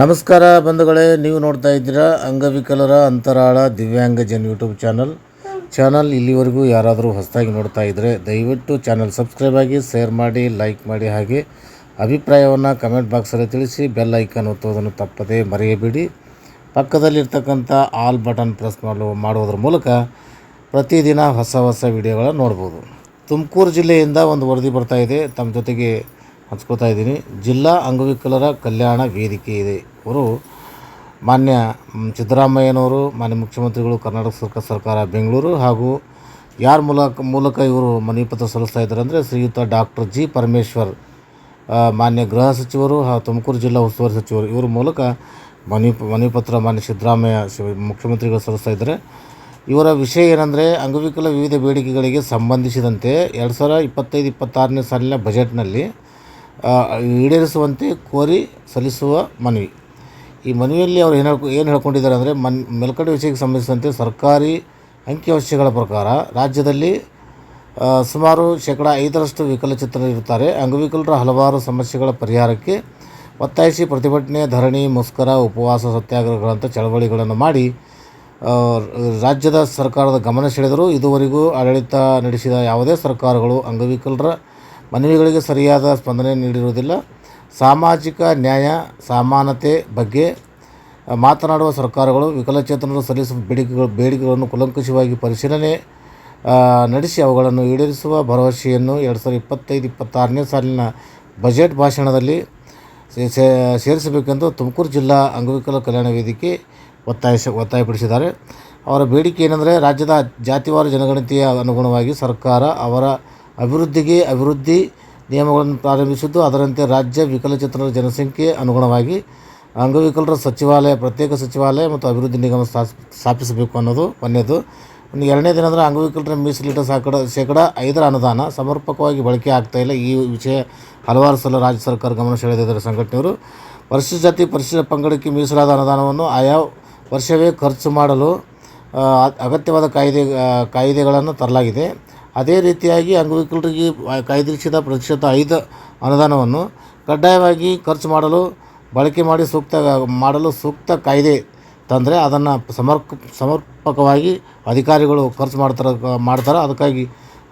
ನಮಸ್ಕಾರ ಬಂಧುಗಳೇ, ನೀವು ನೋಡ್ತಾ ಇದ್ದೀರಾ ಅಂಗವಿಕಲರ ಅಂತರಾಳ ದಿವ್ಯಾಂಗ ಜನ ಯೂಟ್ಯೂಬ್ ಚಾನಲ್. ಚಾನಲ್ ಇಲ್ಲಿವರೆಗೂ ಯಾರಾದರೂ ಹೊಸದಾಗಿ ನೋಡ್ತಾ ಇದ್ದರೆ ದಯವಿಟ್ಟು ಚಾನಲ್ ಸಬ್ಸ್ಕ್ರೈಬ್ ಆಗಿ, ಶೇರ್ ಮಾಡಿ, ಲೈಕ್ ಮಾಡಿ ಹಾಗೆ ಅಭಿಪ್ರಾಯವನ್ನು ಕಮೆಂಟ್ ಬಾಕ್ಸಲ್ಲಿ ತಿಳಿಸಿ, ಬೆಲ್ ಐಕನ್ ಒತ್ತುವುದನ್ನು ತಪ್ಪದೇ ಮರೆಯಬೇಡಿ. ಪಕ್ಕದಲ್ಲಿರ್ತಕ್ಕಂಥ ಆಲ್ ಬಟನ್ ಪ್ರೆಸ್ ಮಾಡಲು ಮಾಡುವುದರ ಮೂಲಕ ಪ್ರತಿದಿನ ಹೊಸ ಹೊಸ ವಿಡಿಯೋಗಳನ್ನು ನೋಡ್ಬೋದು. ತುಮಕೂರು ಜಿಲ್ಲೆಯಿಂದ ಒಂದು ವರದಿ ಬರ್ತಾ ಇದೆ. ತಮ್ಮ ಜೊತೆಗೆ ಹಂಚ್ಕೋತಾ ಇದ್ದೀನಿ. ಜಿಲ್ಲಾ ಅಂಗವಿಕಲರ ಕಲ್ಯಾಣ ವೇದಿಕೆ ಇದೆ. ಅವರು ಮಾನ್ಯ ಸಿದ್ದರಾಮಯ್ಯನವರು, ಮಾನ್ಯ ಮುಖ್ಯಮಂತ್ರಿಗಳು, ಕರ್ನಾಟಕ ಸರ್ಕಾರ ಸರ್ಕಾರ ಬೆಂಗಳೂರು ಹಾಗೂ ಯಾರ ಮೂಲಕ ಮೂಲಕ ಇವರು ಮನವಿ ಪತ್ರ ಸಲ್ಲಿಸ್ತಾ ಇದ್ದಾರೆ ಅಂದರೆ ಶ್ರೀಯುತ ಡಾಕ್ಟರ್ ಜಿ ಪರಮೇಶ್ವರ್ ಮಾನ್ಯ ಗೃಹ ಸಚಿವರು ಹಾಗೂ ತುಮಕೂರು ಜಿಲ್ಲಾ ಉಸ್ತುವಾರಿ ಸಚಿವರು. ಇವರ ಮೂಲಕ ಮನವಿ ಮನವಿ ಪತ್ರ ಮಾನ್ಯ ಸಿದ್ದರಾಮಯ್ಯ ಮುಖ್ಯಮಂತ್ರಿಗಳು ಸಲ್ಲಿಸ್ತಾ ಇದ್ದಾರೆ. ಇವರ ವಿಷಯ ಏನಂದರೆ ಅಂಗವಿಕಲ ವಿವಿಧ ಬೇಡಿಕೆಗಳಿಗೆ ಸಂಬಂಧಿಸಿದಂತೆ ಎರಡು ಸಾವಿರ ಇಪ್ಪತ್ತೈದು, ಇಪ್ಪತ್ತಾರನೇ ಸಾಲಿನ ಬಜೆಟ್ನಲ್ಲಿ ಈಡೇರಿಸುವಂತೆ ಕೋರಿ ಸಲ್ಲಿಸುವ ಮನವಿ. ಈ ಮನವಿಯಲ್ಲಿ ಅವರು ಏನು ಏನು ಹೇಳ್ಕೊಂಡಿದ್ದಾರೆ ಅಂದರೆ, ಮನ್, ಮೇಲ್ಕಡೆ ವಿಷಯಕ್ಕೆ ಸಂಬಂಧಿಸಿದಂತೆ ಸರ್ಕಾರಿ ಅಂಕಿಅಂಶಗಳ ಪ್ರಕಾರ ರಾಜ್ಯದಲ್ಲಿ ಸುಮಾರು ಶೇಕಡ ಐದರಷ್ಟು ವಿಕಲಚಿತ್ರರಿರುತ್ತಾರೆ. ಅಂಗವಿಕಲರ ಹಲವಾರು ಸಮಸ್ಯೆಗಳ ಪರಿಹಾರಕ್ಕೆ ಒತ್ತಾಯಿಸಿ ಪ್ರತಿಭಟನೆ, ಧರಣಿ ಮುಸ್ಕರ ಉಪವಾಸ ಸತ್ಯಾಗ್ರಹಗಳಂಥ ಚಳವಳಿಗಳನ್ನು ಮಾಡಿ ರಾಜ್ಯದ ಸರ್ಕಾರದ ಗಮನ ಸೆಳೆದರೂ ಇದುವರೆಗೂ ಆಡಳಿತ ನಡೆಸಿದ ಯಾವುದೇ ಸರ್ಕಾರಗಳು ಅಂಗವಿಕಲರ ಮನವಿಗಳಿಗೆ ಸರಿಯಾದ ಸ್ಪಂದನೆ ನೀಡಿರುವುದಿಲ್ಲ. ಸಾಮಾಜಿಕ ನ್ಯಾಯ, ಸಮಾನತೆ ಬಗ್ಗೆ ಮಾತನಾಡುವ ಸರ್ಕಾರಗಳು ವಿಕಲಚೇತನರು ಸಲ್ಲಿಸುವ ಬೇಡಿಕೆಗಳು, ಬೇಡಿಕೆಗಳನ್ನು ಕುಲಂಕುಷವಾಗಿ ಪರಿಶೀಲನೆ ನಡೆಸಿ ಅವುಗಳನ್ನು ಈಡೇರಿಸುವ ಭರವಸೆಯನ್ನು ಎರಡು ಸಾವಿರದ ಇಪ್ಪತ್ತೈದು, ಇಪ್ಪತ್ತಾರನೇ ಸಾಲಿನ ಬಜೆಟ್ ಭಾಷಣದಲ್ಲಿ ಸೇರಿಸಬೇಕೆಂದು ತುಮಕೂರು ಜಿಲ್ಲಾ ಅಂಗವಿಕಲ ಕಲ್ಯಾಣ ವೇದಿಕೆ ಒತ್ತಾಯಿಸ ಒತ್ತಾಯಪಡಿಸಿದ್ದಾರೆ. ಅವರ ಬೇಡಿಕೆ ಏನೆಂದರೆ, ರಾಜ್ಯದ ಜಾತಿವಾರು ಜನಗಣತಿಯ ಅನುಗುಣವಾಗಿ ಸರ್ಕಾರ ಅವರ ಅಭಿವೃದ್ಧಿಗೆ ಅಭಿವೃದ್ಧಿ ನಿಯಮಗಳನ್ನು ಪ್ರಾರಂಭಿಸಿದ್ದು, ಅದರಂತೆ ರಾಜ್ಯ ವಿಕಲಚೇತನರ ಜನಸಂಖ್ಯೆ ಅನುಗುಣವಾಗಿ ಅಂಗವಿಕಲರ ಸಚಿವಾಲಯ, ಪ್ರತ್ಯೇಕ ಸಚಿವಾಲಯ ಮತ್ತು ಅಭಿವೃದ್ಧಿ ನಿಗಮ ಸ್ಥಾಪಿಸ ಸ್ಥಾಪಿಸಬೇಕು ಅನ್ನೋದು ಒಂದನೇದು ಇನ್ನು ದಿನ ಅಂದರೆ ಅಂಗವಿಕಲರ ಮೀಸಲಿಟ್ಟ ಸಾಕಡ, ಶೇಕಡ ಐದರ ಅನುದಾನ ಸಮರ್ಪಕವಾಗಿ ಬಳಕೆ ಆಗ್ತಾ ಇಲ್ಲ. ಈ ವಿಷಯ ಹಲವಾರು ಸಲ ರಾಜ್ಯ ಸರ್ಕಾರ ಗಮನ ಸೆಳೆದಿದ್ದಾರೆ ಸಂಘಟನೆಯವರು. ಪರಿಶಿಷ್ಟ ಜಾತಿ ಪರಿಶಿಷ್ಟ ಪಂಗಡಕ್ಕೆ ಮೀಸಲಾದ ಅನುದಾನವನ್ನು ಆಯಾ ವರ್ಷವೇ ಖರ್ಚು ಮಾಡಲು ಅಗತ್ಯವಾದ ಕಾಯ್ದೆ ಕಾಯ್ದೆಗಳನ್ನು ತರಲಾಗಿದೆ. ಅದೇ ರೀತಿಯಾಗಿ ಅಂಗವಿಕಲರಿಗೆ ಕಾಯ್ದಿರಿಸಿದ ಪ್ರತಿಶತ ಐದು ಅನುದಾನವನ್ನು ಕಡ್ಡಾಯವಾಗಿ ಖರ್ಚು ಮಾಡಲು, ಬಳಕೆ ಮಾಡಿ ಸೂಕ್ತ ಮಾಡಲು ಸೂಕ್ತ ಕಾಯ್ದೆ ತಂದರೆ ಅದನ್ನು ಸಮರ್ಕ ಸಮರ್ಪಕವಾಗಿ ಅಧಿಕಾರಿಗಳು ಖರ್ಚು ಮಾಡ್ತಾರೆ ಮಾಡ್ತಾರೆ. ಅದಕ್ಕಾಗಿ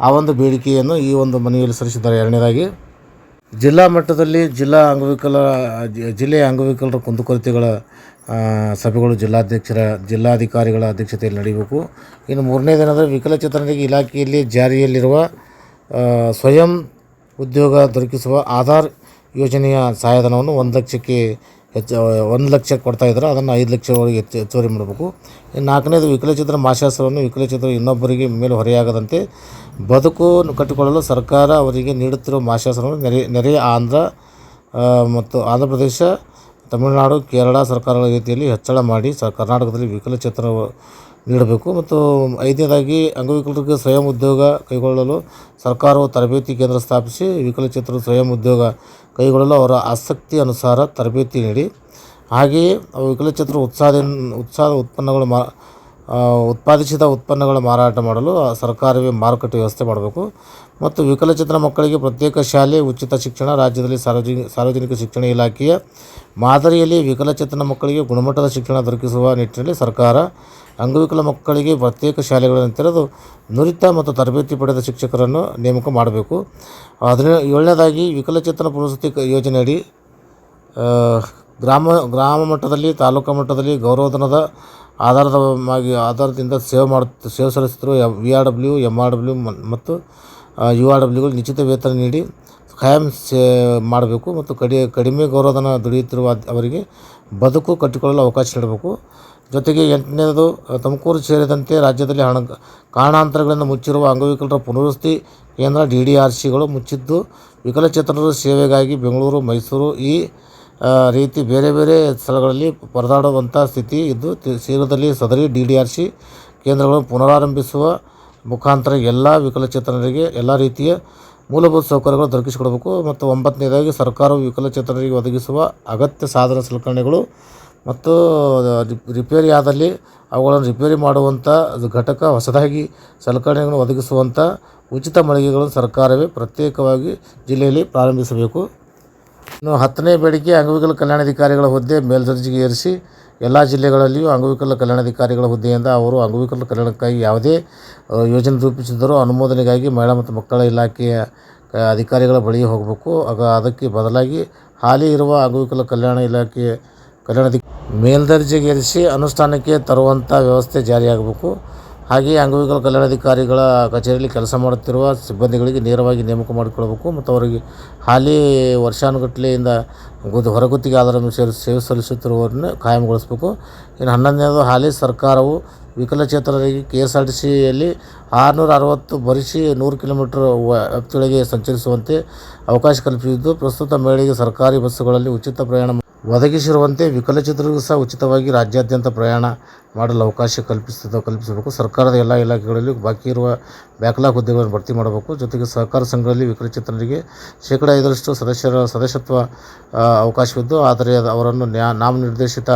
ಆ ಒಂದು ಬೇಡಿಕೆಯನ್ನು ಈ ಒಂದು ಮನೆಯಲ್ಲಿ ಸಲ್ಲಿಸಿದ್ದಾರೆ. ಎರಡನೇದಾಗಿ, ಜಿಲ್ಲಾ ಮಟ್ಟದಲ್ಲಿ ಜಿಲ್ಲಾ ಅಂಗವಿಕಲ, ಜಿಲ್ಲೆಯ ಅಂಗವಿಕಲರ ಕುಂದುಕೊರತೆಗಳ ಸಭೆಗಳು ಜಿಲ್ಲಾಧ್ಯಕ್ಷರ, ಜಿಲ್ಲಾಧಿಕಾರಿಗಳ ಅಧ್ಯಕ್ಷತೆಯಲ್ಲಿ ನಡೆಯಬೇಕು ಇನ್ನು ಮೂರನೇ ದಿನದ ವಿಕಲಚೇತನರಿಗೆ ಇಲಾಖೆಯಲ್ಲಿ ಜಾರಿಯಲ್ಲಿರುವ ಸ್ವಯಂ ಉದ್ಯೋಗ ದೊರಕಿಸುವ ಆಧಾರ್ ಯೋಜನೆಯ ಸಹಾಯಧನವನ್ನು ಒಂದು ಲಕ್ಷಕ್ಕೆ ಹೆಚ್ಚು, ಒಂದು ಲಕ್ಷ ಕೊಡ್ತಾ ಇದ್ದಾರೆ. ಅದನ್ನು ಐದು ಲಕ್ಷವರೆಗೆ ಹೆಚ್ಚು, ಹೆಚ್ಚುವರಿ ಮಾಡಬೇಕು. ಇನ್ನು ನಾಲ್ಕನೇದು ವಿಕಲಚೇತನ ಮಾಸಾಸ್ತ್ರವನ್ನು ವಿಕಲಚೇತನ ಇನ್ನೊಬ್ಬರಿಗೆ ಮೇಲೆ ಹೊರೆಯಾಗದಂತೆ ಬದುಕು ಕಟ್ಟಿಕೊಳ್ಳಲು ಸರ್ಕಾರ ಅವರಿಗೆ ನೀಡುತ್ತಿರುವ ಮಾಸಾಸ್ತ್ರವನ್ನು ನೆರೆ ನೆರೆಯ ಆಂಧ್ರ ಮತ್ತು ಆಂಧ್ರ ಪ್ರದೇಶ ತಮಿಳುನಾಡು, ಕೇರಳ ಸರ್ಕಾರಗಳ ರೀತಿಯಲ್ಲಿ ಹೆಚ್ಚಳ ಮಾಡಿ ಸ ಕರ್ನಾಟಕದಲ್ಲಿ ವಿಕಲಚೇತನ ನೀಡಬೇಕು ಮತ್ತು ಐದನೇದಾಗಿ ಅಂಗವಿಕಲರಿಗೆ ಸ್ವಯಂ ಉದ್ಯೋಗ ಕೈಗೊಳ್ಳಲು ಸರ್ಕಾರವು ತರಬೇತಿ ಕೇಂದ್ರ ಸ್ಥಾಪಿಸಿ ವಿಕಲಚೇತನರು ಸ್ವಯಂ ಉದ್ಯೋಗ ಕೈಗೊಳ್ಳಲು ಅವರ ಆಸಕ್ತಿ ಅನುಸಾರ ತರಬೇತಿ ನೀಡಿ. ಹಾಗೆಯೇ ವಿಕಲಚೇತನ ಉತ್ಸಾಹದಿಂದ ಉತ್ಸಾಹದ ಉತ್ಪನ್ನಗಳು ಮಾ ಉತ್ಪಾದಿಸಿದ ಉತ್ಪನ್ನಗಳ ಮಾರಾಟ ಮಾಡಲು ಸರ್ಕಾರವೇ ಮಾರುಕಟ್ಟೆ ವ್ಯವಸ್ಥೆ ಮಾಡಬೇಕು. ಮತ್ತು ವಿಕಲಚೇತನ ಮಕ್ಕಳಿಗೆ ಪ್ರತ್ಯೇಕ ಶಾಲೆ, ಉಚಿತ ಶಿಕ್ಷಣ, ರಾಜ್ಯದಲ್ಲಿ ಸಾರ್ವಜನಿಕ ಸಾರ್ವಜನಿಕ ಶಿಕ್ಷಣ ಇಲಾಖೆಯ ಮಾದರಿಯಲ್ಲಿ ವಿಕಲಚೇತನ ಮಕ್ಕಳಿಗೆ ಗುಣಮಟ್ಟದ ಶಿಕ್ಷಣ ದೊರಕಿಸುವ ನಿಟ್ಟಿನಲ್ಲಿ ಸರ್ಕಾರ ಅಂಗವಿಕಲ ಮಕ್ಕಳಿಗೆ ಪ್ರತ್ಯೇಕ ಶಾಲೆಗಳನ್ನು ತೆರೆದು ನುರಿತ ಮತ್ತು ತರಬೇತಿ ಪಡೆದ ಶಿಕ್ಷಕರನ್ನು ನೇಮಕ ಮಾಡಬೇಕು. ಹದಿನೇ, ಏಳನೇದಾಗಿ ವಿಕಲಚೇತನ ಪುನರ್ವಸತಿ ಯೋಜನೆಯಡಿ ಗ್ರಾಮ ಗ್ರಾಮ ಮಟ್ಟದಲ್ಲಿ, ತಾಲೂಕು ಮಟ್ಟದಲ್ಲಿ ಗೌರವಧನದ ಆಧಾರದ ಮಾಗಿ ಆಧಾರದಿಂದ ಸೇವೆ ಮಾಡುತ್ತ ಸೇವೆ ಸಲ್ಲಿಸುತ್ತಿರುವ V R W M R W ಮತ್ತು ಯು ಆರ್ ಡಬ್ಲ್ಯೂಗಳು ನಿಶ್ಚಿತ ವೇತನ ನೀಡಿ ಖಾಯಂ ಸೇ, ಮಾಡಬೇಕು ಮತ್ತು ಕಡಿ, ಕಡಿಮೆ ಗೌರವಧನ ದುಡಿಯುತ್ತಿರುವ ಅವರಿಗೆ ಬದುಕು ಕಟ್ಟಿಕೊಳ್ಳಲು ಅವಕಾಶ ನೀಡಬೇಕು. ಜೊತೆಗೆ ಎಂಟನೇದು, ತುಮಕೂರು ಸೇರಿದಂತೆ ರಾಜ್ಯದಲ್ಲಿ ಹಣ ಕಾರಣಾಂತರಗಳಿಂದ ಮುಚ್ಚಿರುವ ಅಂಗವಿಕಲರ ಪುನರ್ವಸತಿ ಕೇಂದ್ರ ಡಿ ಡಿ ಆರ್ ಸಿಗಳು ಮುಚ್ಚಿದ್ದು, ವಿಕಲಚೇತನರ ಸೇವೆಗಾಗಿ ಬೆಂಗಳೂರು, ಮೈಸೂರು ಈ ರೀತಿ ಬೇರೆ ಬೇರೆ ಸ್ಥಳಗಳಲ್ಲಿ ಪರದಾಡುವಂಥ ಸ್ಥಿತಿ ಇದ್ದು ಶೀಘ್ರದಲ್ಲಿ ಸದರಿ ಡಿ ಡಿ ಆರ್ ಸಿ ಕೇಂದ್ರಗಳನ್ನು ಪುನರಾರಂಭಿಸುವ ಮುಖಾಂತರ ಎಲ್ಲ ವಿಕಲಚೇತನರಿಗೆ ಎಲ್ಲ ರೀತಿಯ ಮೂಲಭೂತ ಸೌಕರ್ಯಗಳು ದೊರಕಿಸಿಕೊಡಬೇಕು. ಮತ್ತು ಒಂಬತ್ತನೇದಾಗಿ ಸರ್ಕಾರವು ವಿಕಲಚೇತನರಿಗೆ ಒದಗಿಸುವ ಅಗತ್ಯ ಸಾಧನ ಸಲಕರಣೆಗಳು ಮತ್ತು ರಿಪ್- ರಿಪೇರಿ ಆದಲ್ಲಿ ಅವುಗಳನ್ನು ರಿಪೇರಿ ಮಾಡುವಂಥ ಘಟಕ ಹೊಸದಾಗಿ ಸಲಕರಣೆಗಳನ್ನು ಒದಗಿಸುವಂಥ ಉಚಿತ ಮಳಿಗೆಗಳನ್ನು ಸರ್ಕಾರವೇ ಪ್ರತ್ಯೇಕವಾಗಿ ಜಿಲ್ಲೆಯಲ್ಲಿ ಪ್ರಾರಂಭಿಸಬೇಕು. ಇನ್ನು ಹತ್ತನೇ ಬೇಡಿಕೆ ಅಂಗವಿಕಲ ಕಲ್ಯಾಣಾಧಿಕಾರಿಗಳ ಹುದ್ದೆ ಮೇಲ್ದರ್ಜೆಗೆ ಏರಿಸಿ ಎಲ್ಲ ಜಿಲ್ಲೆಗಳಲ್ಲಿಯೂ ಅಂಗವಿಕಲ ಕಲ್ಯಾಣಾಧಿಕಾರಿಗಳ ಹುದ್ದೆಯಿಂದ ಅವರು ಅಂಗವಿಕಲ ಕಲ್ಯಾಣಕ್ಕಾಗಿ ಯಾವುದೇ ಯೋಜನೆ ರೂಪಿಸಿದರೂ ಅನುಮೋದನೆಗಾಗಿ ಮಹಿಳಾ ಮತ್ತು ಮಕ್ಕಳ ಇಲಾಖೆಯ ಅಧಿಕಾರಿಗಳ ಬಳಿಗೆ ಹೋಗಬೇಕು. ಆಗ ಅದಕ್ಕೆ ಬದಲಾಗಿ ಹಾಲಿ ಇರುವ ಅಂಗವಿಕಲ ಕಲ್ಯಾಣ ಇಲಾಖೆ ಕಲ್ಯಾಣಾಧಿ ಮೇಲ್ದರ್ಜೆಗೇರಿಸಿ ಅನುಷ್ಠಾನಕ್ಕೆ ತರುವಂಥ ವ್ಯವಸ್ಥೆ ಜಾರಿಯಾಗಬೇಕು. ಹಾಗೆಯೇ ಅಂಗವಿಕಲ ಕಲ್ಯಾಣಾಧಿಕಾರಿಗಳ ಕಚೇರಿಯಲ್ಲಿ ಕೆಲಸ ಮಾಡುತ್ತಿರುವ ಸಿಬ್ಬಂದಿಗಳಿಗೆ ನೇರವಾಗಿ ನೇಮಕ ಮಾಡಿಕೊಳ್ಬೇಕು ಮತ್ತು ಅವರಿಗೆ ಹಾಲಿ ವರ್ಷಾನುಗಟ್ಟಲೆಯಿಂದ ಗುದ್ ಹೊರಗುತ್ತಿಗೆ ಆಧಾರವನ್ನು ಸೇರಿ ಸೇವೆ ಸಲ್ಲಿಸುತ್ತಿರುವವರನ್ನು ಕಾಯಂಗೊಳಿಸಬೇಕು. ಇನ್ನು ಹನ್ನೊಂದನೇದು ಹಾಲಿ ಸರ್ಕಾರವು ವಿಕಲಚೇತನರಿಗೆ ಕೆ ಎಸ್ ಆರ್ ಟಿ ಸಿಯಲ್ಲಿ ಆರುನೂರ ಅರವತ್ತು ಬರಿಸಿ ನೂರು ಕಿಲೋಮೀಟರ್ ವ್ಯಾಪ್ತಿಯೊಳಗೆ ಸಂಚರಿಸುವಂತೆ ಅವಕಾಶ ಕಲ್ಪಿಸಿದ್ದು, ಪ್ರಸ್ತುತ ಮೇಳಿಗೆ ಸರ್ಕಾರಿ ಬಸ್ಸುಗಳಲ್ಲಿ ಉಚಿತ ಪ್ರಯಾಣ ಒದಗಿಸಿರುವಂತೆ ವಿಕಲಚೇತರಿಗೂ ಸಹ ಉಚಿತವಾಗಿ ರಾಜ್ಯಾದ್ಯಂತ ಪ್ರಯಾಣ ಮಾಡಲು ಅವಕಾಶ ಕಲ್ಪಿಸಿದ ಕಲ್ಪಿಸಬೇಕು. ಸರ್ಕಾರದ ಎಲ್ಲ ಇಲಾಖೆಗಳಲ್ಲಿ ಬಾಕಿ ಇರುವ ಬ್ಯಾಕ್ಲಾಗ್ ಹುದ್ದೆಗಳನ್ನು ಭರ್ತಿ ಮಾಡಬೇಕು. ಜೊತೆಗೆ ಸಹಕಾರ ಸಂಘಗಳಲ್ಲಿ ವಿಕಲಚೇತನರಿಗೆ ಶೇಕಡ ಐದರಷ್ಟು ಸದಸ್ಯರ ಸದಸ್ಯತ್ವ ಅವಕಾಶವಿದ್ದು, ಆದರೆ ಅವರನ್ನು ನ್ಯಾ, ನಾಮನಿರ್ದೇಶಿತ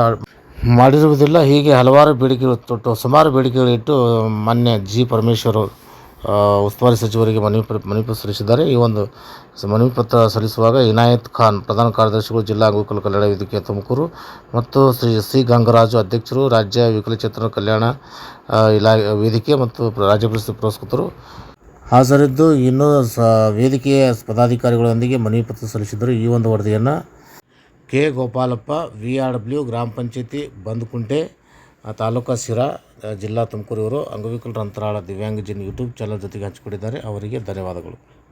ಮಾಡಿರುವುದಿಲ್ಲ. ಹೀಗೆ ಹಲವಾರು ಬೇಡಿಕೆಗಳು ತೊಟ್ಟು, ಸುಮಾರು ಬೇಡಿಕೆಗಳಿಟ್ಟು ಮಾನ್ಯ ಜಿ. ಪರಮೇಶ್ವರ್ ಉಸ್ತುವಾರಿ ಸಚಿವರಿಗೆ ಮನವಿ ಮನವಿ ಸಲ್ಲಿಸಿದ್ದಾರೆ. ಈ ಒಂದು ಮನವಿ ಪತ್ರ ಸಲ್ಲಿಸುವಾಗ ಇನಾಯತ್ ಖಾನ್, ಪ್ರಧಾನ ಕಾರ್ಯದರ್ಶಿಗಳು ಜಿಲ್ಲಾ ಅಂಗವಿಕಲ ಕಲ್ಯಾಣ ವೇದಿಕೆ ತುಮಕೂರು ಮತ್ತು ಶ್ರೀ ಸಿ ಗಂಗರಾಜು ಅಧ್ಯಕ್ಷರು, ರಾಜ್ಯ ವಿಕಲಚೇತನ ಕಲ್ಯಾಣ ಇಲಾ, ವೇದಿಕೆ ಮತ್ತು ರಾಜ್ಯ ಪ್ರಶಸ್ತಿ ಪುರಸ್ಕೃತರು ಹಾಜರಿದ್ದು ಇನ್ನೂ ಸ, ವೇದಿಕೆಯ ಪದಾಧಿಕಾರಿಗಳೊಂದಿಗೆ ಮನವಿ ಪತ್ರ ಸಲ್ಲಿಸಿದರು ಈ ಒಂದು ವರದಿಯನ್ನು K. Gopalappa, V. R. W, ಗ್ರಾಮ ಪಂಚಾಯಿತಿ ಬಂದ್ಕುಂಟೆ ತಾಲೂಕಾ ಸಿರಾ ಜಿಲ್ಲಾ ತುಮಕೂರು ಇವರು ಅಂಗವಿಕಲರ ಅಂತರಾಳ ದಿವ್ಯಾಂಗಜನ್ ಯೂಟ್ಯೂಬ್ ಚಾನಲ್ ಜೊತೆಗೆ ಹಂಚಿಕೊಂಡಿದ್ದಾರೆ. ಅವರಿಗೆ ಧನ್ಯವಾದಗಳು.